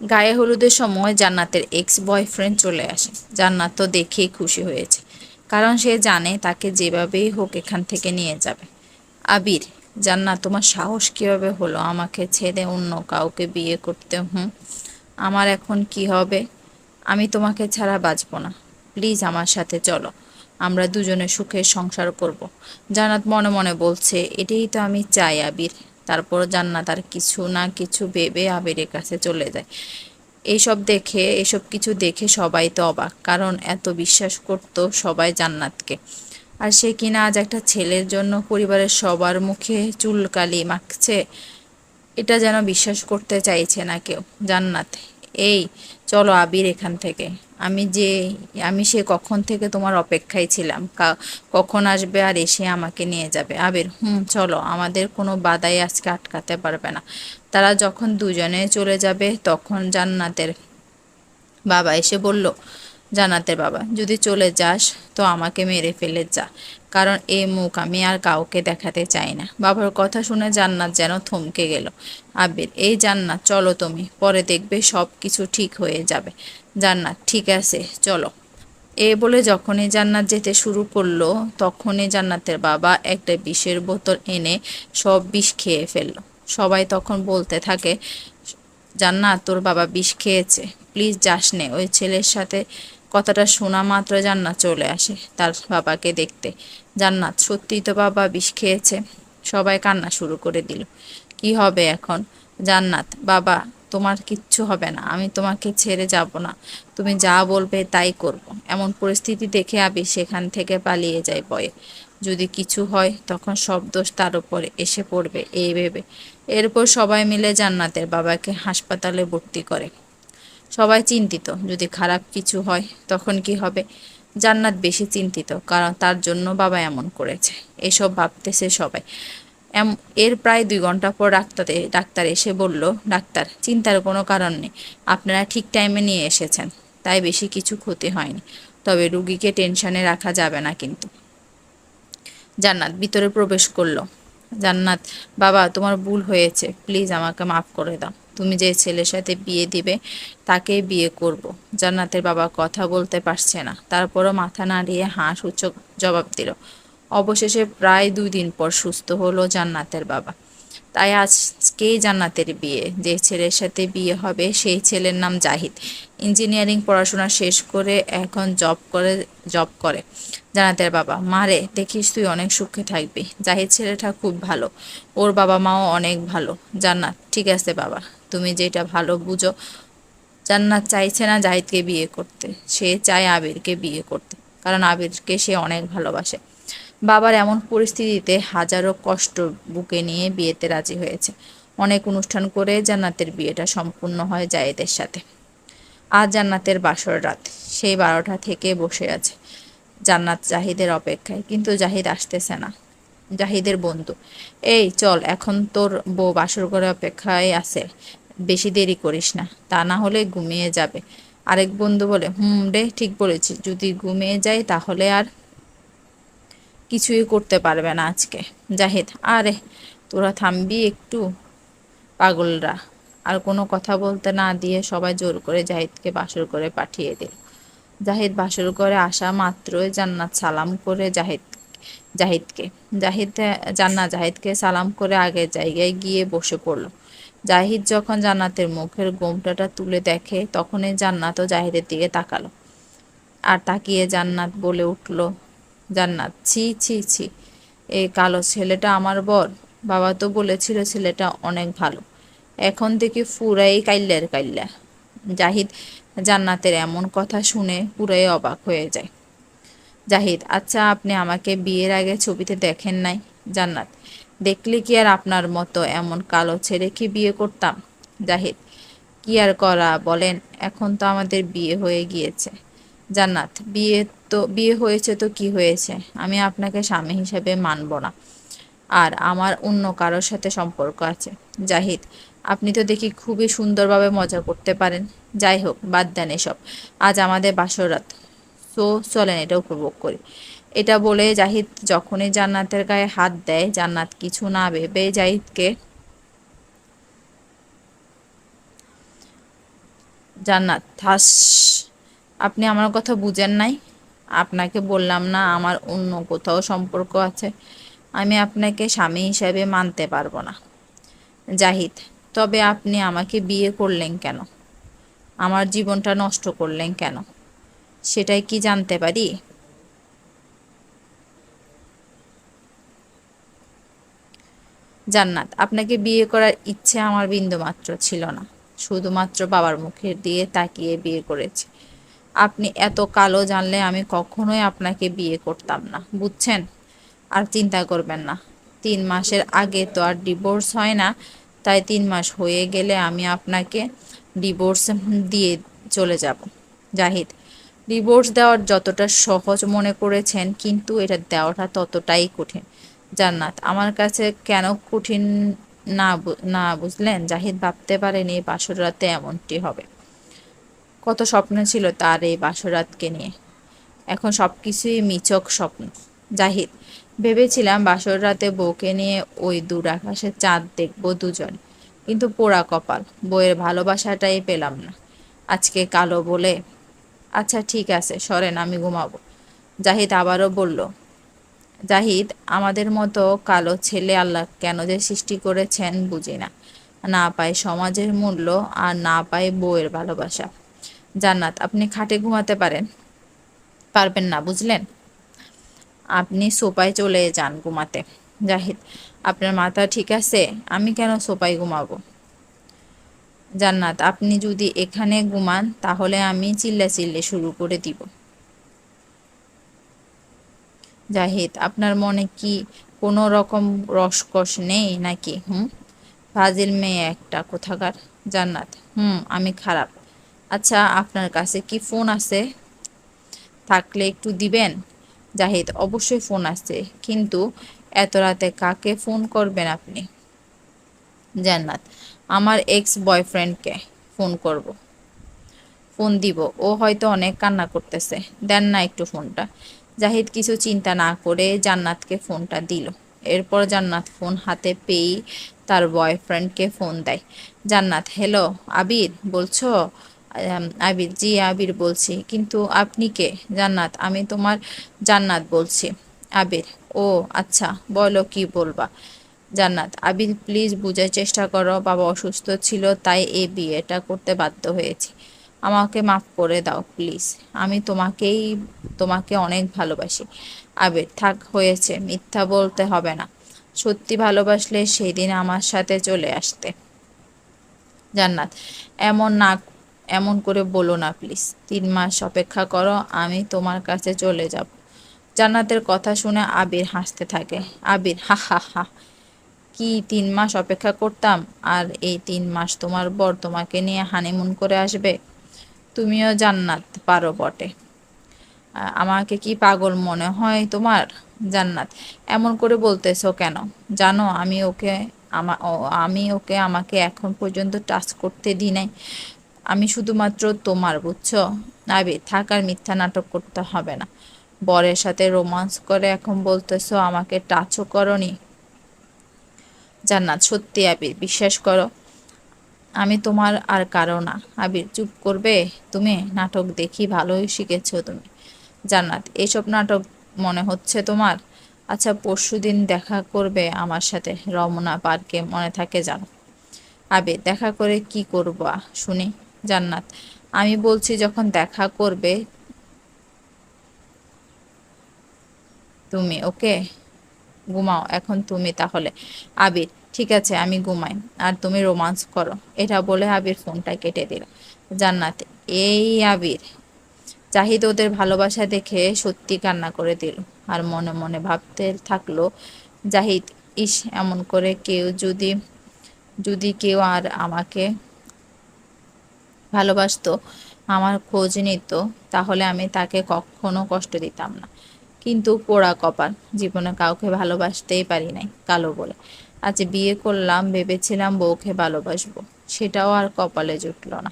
গায়ে হলুদের সময় জান্নাতের এক্স বয়ফ্রেন্ড চলে আসে। জান্নাত তো দেখেই খুশি হয়েছে, কারণ সে জানে তাকে যেভাবেই হোক এখান থেকে নিয়ে যাবে। আবির, জান্নাত, তোমার সাহস কীভাবে হলো? আমাকে ছেড়ে অন্য কাউকে বিয়ে করতে, হুম? আমার এখন কি হবে? আমি তোমাকে ছাড়া বাঁচব না। প্লিজ আমার সাথে চলো। আমরা দুজনে সুখের সংসার করব। জান্নাত মনে মনে বলছে, এটাই তো আমি চাই, আবির। তারপর জান্নাত আর কিছু না কিছু ভেবে আবিরের কাছে চলে যায়। এইসব দেখে এসব কিছু দেখে সবাই তো অবাক, কারণ এত বিশ্বাস করত সবাই জান্নাতকে। আর সে কিনা আজ একটা ছেলের জন্য পরিবারের সবার মুখে চুলকালি মাখছে? এটা যেন বিশ্বাস করতে চাইছে না কেউ, জান্নাত। এই চলো আবির এখান থেকে। আমি যে, আমি সে কখন থেকে তোমার অপেক্ষায় ছিলাম? কখন আসবে আর এসে আমাকে নিয়ে যাবে? আবির, হুম, চলো, আমাদের কোনো বাধাই আজকে আটকাতে পারবে না। তারা যখন দুজনে চলে যাবে, তখন জান্নাতের বাবা এসে বলল জান্নাতের বাবা, যদি চলে যাস তো আমাকে মেরে ফেলে যা। কারণ এই মুখ আমি আর কাউকে দেখাতে চাই না। বাবার কথা শুনে জান্নাত যেন থমকে গেল। আবির, এই জান্নাত, চলো তুমি। পরে দেখবে সব কিছু ঠিক হয়ে যাবে। জান্নাত, ঠিক আছে, চলো। এ বলে যখনই জান্নাত যেতে শুরু করল, তখনই জান্নাতের বাবা একটা বিষের বোতল এনে সব বিষ খেয়ে ফেলল। সবাই তখন বলতে থাকে, জান্নাত, তোর বাবা বিষ খেয়েছে। প্লিজ যাস নে। ওই ছেলের সাথে কথাটা শোনা মাত্র জান্নাত চলে আসে তার বাবাকে দেখতে। জান্নাত, সত্যিই তো বাবা বিষ খেয়েছে। সবাই কান্না শুরু করে দিল। কি হবে এখন? জান্নাত, বাবা, তোমার কিচ্ছু হবে না। আমি তোমাকে ছেড়ে যাব না। তুমি যা বলবে তাই করব। এমন পরিস্থিতি দেখে আবি সেখান থেকে পালিয়ে যায় বয়ে। যদি কিছু হয়, তখন সব দোষ তার উপরে এসে পড়বে, এই ভেবে। এরপর সবাই মিলে জান্নাতের বাবাকে হাসপাতালে ভর্তি করে। সবাই চিন্তিত। যদি খারাপ কিছু হয়, তখন কি হবে? জান্নাত বেশি চিন্তিত, কারণ তার জন্য বাবা এমন করেছে। এসব ভাবতেছে সবাই। এম, এর প্রায় দুই ঘণ্টা পর ডাক্তারে, ডাক্তার এসে বলল, ডাক্তার, চিন্তার কোনো কারণ নেই। আপনারা ঠিক টাইমে নিয়ে এসেছেন, তাই বেশি কিছু ক্ষতি হয়নি। তবে রুগীকে টেনশনে রাখা যাবে না কিন্তু। জান্নাত ভিতরে প্রবেশ করল। জান্নাত, বাবা, তোমার ভুল হয়েছে। প্লিজ আমাকে মাফ করে দাও। তুমি যে ছেলের সাথে বিয়ে দিবে, তাকে বিয়ে করব। জান্নাতের বাবা কথা বলতে পারছে না। তারপরও মাথা নাড়িয়ে হাঁস উচ্চ জবাব দিল। অবশেষে প্রায় দুই দিন পর সুস্থ হলো জান্নাতের বাবা। তাই আজকেই জান্নাতের বিয়ে। যে ছেলের সাথে বিয়ে হবে, সেই ছেলের নাম জাহিদ। ইঞ্জিনিয়ারিং পড়াশোনা শেষ করে এখন জব করে জব করে জান্নাতের বাবা। মারে দেখিস তুই অনেক সুখে থাকবি। জাহিদ ছেলেটা খুব ভালো। ওর বাবা মাও অনেক ভালো। জান্নাত, ঠিক আছে বাবা। তুমি যেটা ভালো বুঝো। জান্নাত চাইছে না জাহিদকে বিয়ে করতে। সে চায় আবিরকে বিয়ে করতে। কারণ আবিরকে সে অনেক ভালোবাসে। বাবার এমন পরিস্থিতিতে হাজারো কষ্ট বুকে নিয়ে বিয়েতে রাজি হয়েছে। অনেক অনুষ্ঠান করে জান্নাতের বিয়েটা সম্পূর্ণ হয় জায়েদের সাথে। আজ জান্নাতের বাসর রাত সেই বারোটা থেকে বসে আছে। জান্নাত জাহিদের অপেক্ষায়, কিন্তু জাহিদ আসতেছে না। জাহিদের বন্ধু। এই, চল, এখন তোর বউ বাসর করে অপেক্ষায় আছে। বেশি দেরি করিস না, তা না হলে ঘুমিয়ে যাবে। আরেক বন্ধু বলে, হুম রে, ঠিক বলেছি যদি ঘুমিয়ে যাই তাহলে আর কিছুই করতে পারবে না আজকে। জাহিদ, আরে, তোরা থামবি একটু, পাগলরা। আর কোনো কথা বলতে না দিয়ে সবাই জোর করে জাহিদকে বাসর করে পাঠিয়ে দিল জাহিদ বাসর করে আসা মাত্রই জান্নাত সালাম করে জাহিদ জাহিদকে। জাহিদ, জান্নাত জাহিদকে সালাম করে আগের জায়গায় গিয়ে বসে পড়ল। জাহিদ যখন জান্নাতের মুখের গোমটাটা তুলে দেখে, তখনই জান্নাতও জাহিদের দিকে তাকালো। আর তাকিয়ে জান্নাত বলে উঠল, জান্নাত, ছি ছি ছি, এই কালো ছেলেটা আমার বর। বাবা তো বলেছিল ছেলেটা অনেক ভালো। এখন থেকে পুরাই কাইল্লার কাইল্লা। জাহিদ জান্নাতের এমন কথা শুনে পুরাই অবাক হয়ে যায়। জাহিদ আচ্ছা আপনি আমাকে বিয়ের আগে ছবিতে দেখেন নাই, জান্নাত। দেখলে কি আর আপনার মতো এমন কালো ছেড়ে কি বিয়ে করতাম? জাহিদ, কি আর করা বলেন, এখন তো আমাদের বিয়ে হয়ে গিয়েছে। জান্নাত, বিয়ে তো, বিয়ে হয়েছে তো কি হয়েছে? আমি আপনাকে স্বামী হিসেবে মানব না। আর আমার অন্য কারোর সাথে সম্পর্ক আছে। জাহিদ, আপনি তো দেখি খুবই সুন্দরভাবে মজা করতে পারেন। যাই হোক, বাদ দেন এসব। আজ আমাদের বাসরাত সো চলেন এটা উপভোগ করি। এটা বলে জাহিদ যখনই জান্নাতের গায়ে হাত দেয়, জান্নাত কিছু না ভেবে জাহিদকে জান্নাত থাস আপনি আমার কথা বুঝেন নাই। আপনাকে বললাম না, আমার অন্য কোথাও সম্পর্ক আছে। আমি আপনাকে স্বামী হিসাবে মানতে পারব না। জাহিদ, তবে আপনি আমাকে বিয়ে করলেন কেন? আমার জীবনটা নষ্ট করলেন কেন? সেটাই কি জানতে পারি? জান্নাত, আপনাকে বিয়ে করার ইচ্ছে আমার বিন্দুমাত্র ছিল না। শুধুমাত্র বাবার মুখের দিয়ে তাকিয়ে বিয়ে করেছি। আপনি এত কালো জানলে আমি কখনোই আপনাকে বিয়ে করতাম না, বুঝছেন? আর চিন্তা করবেন না, তিন মাসের আগে তো আর ডিভোর্স হয় না, তাই তিন মাস হয়ে গেলে আমি আপনাকে ডিভোর্স দিয়ে চলে যাব। জাহিদ ডিভোর্স দেওয়ার যতটা সহজ মনে করেছেন, কিন্তু এটা দেওয়াটা ততটাই কঠিন। জান্নাত, আমার কাছে কেন কঠিন না না বুঝলেন? জাহিদ ভাবতে পারেনি বাসর রাতে এমনটি হবে। কত স্বপ্ন ছিল তার এই বাসরাতকে নিয়ে। এখন সব কিছুই মিচক স্বপ্ন। জাহিদ, ভেবেছিলাম বাসর রাতে বউকে নিয়ে ওই দূর আকাশে চাঁদ দেখব দুজন, কিন্তু পোড়া কপাল বইয়ের ভালোবাসাটাই পেলাম না। আজকে কালো বলে আচ্ছা ঠিক আছে, সরেন, আমি ঘুমাবো। জাহিদ আবারও বলল, জাহিদ, আমাদের মতো কালো ছেলে আল্লাহ কেন যে সৃষ্টি করেছেন বুঝি না। না পায় সমাজের মূল্য আর না পায় বউয়ের ভালোবাসা। জান্নাত, আপনি খাটে ঘুমাতে পারেন। পারবেন না, বুঝলেন? আপনি সোপায় চলে যান ঘুমাতে। জাহিদ, আপনার মাথা ঠিক আছে? আমি কেন সোপায় ঘুমাবো? জান্নাত, আপনি যদি এখানে ঘুমান, তাহলে আমি চিল্লা চিল্লে শুরু করে দিব। জাহিদ, আপনার মনে কি কোনো রকম রসকস নেই নাকি? হুম? ফাজিল মেয়ে একটা কোথাকার জান্নাত। হুম, আমি খারাপ। আচ্ছা আপনার কাছে কি ফোন আছে? থাকলে একটু দিবেন? জাহিদ, অবশ্যই ফোন আছে, কিন্তু এত রাতে কাকে ফোন করবেন আপনি? জান্নাত আমার এক্স বয়ফ্রেন্ডকে ফোন করব। ফোন দিব। ও হয়তো অনেক কান্না করতেছে। দেন না একটু ফোনটা জাহিদ কিছু চিন্তা না করে জান্নাতকে ফোনটা দিল। এরপর জান্নাত ফোন হাতে পেয়েই তার বয়ফ্রেন্ডকে ফোন দেয়। জান্নাত হ্যালো আবির? বলছো? আবির, জি, আবির বলছি। কিন্তু আপনি কে? জান্নাত, আমি তোমার জান্নাত বলছি। আবির? ও আচ্ছা বলো কি বলবা? জান্নাত। আবির প্লিজ বুঝার চেষ্টা করো, বাবা অসুস্থ ছিল, তাই এই বিয়েটা করতে বাধ্য হয়েছি। আমাকে মাফ করে দাও প্লিজ আমি তোমাকেই, তোমাকে অনেক ভালোবাসি। আবির থাক, হয়েছে, মিথ্যা বলতে হবে না। সত্যি ভালোবাসলে সেই দিন আমার সাথে চলে আসতে। জান্নাত, এমন না, এমন করে বলো না প্লিজ তিন মাস অপেক্ষা করো, আমি তোমার কাছে চলে যাব। জান্নাতের কথা শুনে আবির হাসতে থাকে। আবির, হা হা হা। কি তিন মাস অপেক্ষা করতাম? আর এই তিন মাস তোমার বর তোমাকে নিয়ে হানিমুন করে আসবে। তুমিও জান্নাত পারো বটে। আমাকে কি পাগল মনে হয় তোমার? জান্নাত। এমন করে বলতেছো কেন? জানো, আমি ওকে আমা আমি ওকে আমাকে এখন পর্যন্ত টাচ করতে দিই নাই। আমি শুধুমাত্র তোমার, বুঝছ? আবি থাকার মিথ্যা নাটক করতে হবে না। বরের সাথে রোমান্স করে এখন বলতেছো আমাকে টাচও করনি। জান্নাত, সত্যি আবির, বিশ্বাস করো। আমি তোমার আর কারও না। আবির, চুপ করবে? তুমি নাটক দেখি, ভালোই শিখেছ তুমি। জান্নাত এইসব নাটক মনে হচ্ছে তোমার? আচ্ছা পরশু দিন দেখা করবে আমার সাথে। রমনা পার্কে মনে থাকে জানো। আবির, দেখা করে কি করবা? শুনি। জান্নাত, আমি বলছি যখন দেখা করবে তুমি, ওকে? ঘুমাও, এখন তুমি তাহলে। আবির, ঠিক আছে, আমি ঘুমাই, আর তুমি রোমান্স করো। এটা বলে আবির ফোনটা কেটে দিল। জান্নাত, এই আবির। জাহিদ ওদের ভালোবাসা দেখে সত্যি কান্না করে দিল। আর মনে মনে ভাবতে থাকল, জাহিদ, ইস, এমন করে কেউ যদি যদি কেউ আর আমাকে ভালোবাসতো, আমার খোঁজ নিত, তাহলে আমি তাকে কখনো কষ্ট দিতাম না। কিন্তু পোড়া কপাল। জীবনে কাউকে ভালোবাসতেই পারি নাই, কালো বলে। আজ বিয়ে করলাম, ভেবেছিলাম বউকে ভালোবাসবো। সেটাও আর কপালে জুটল না।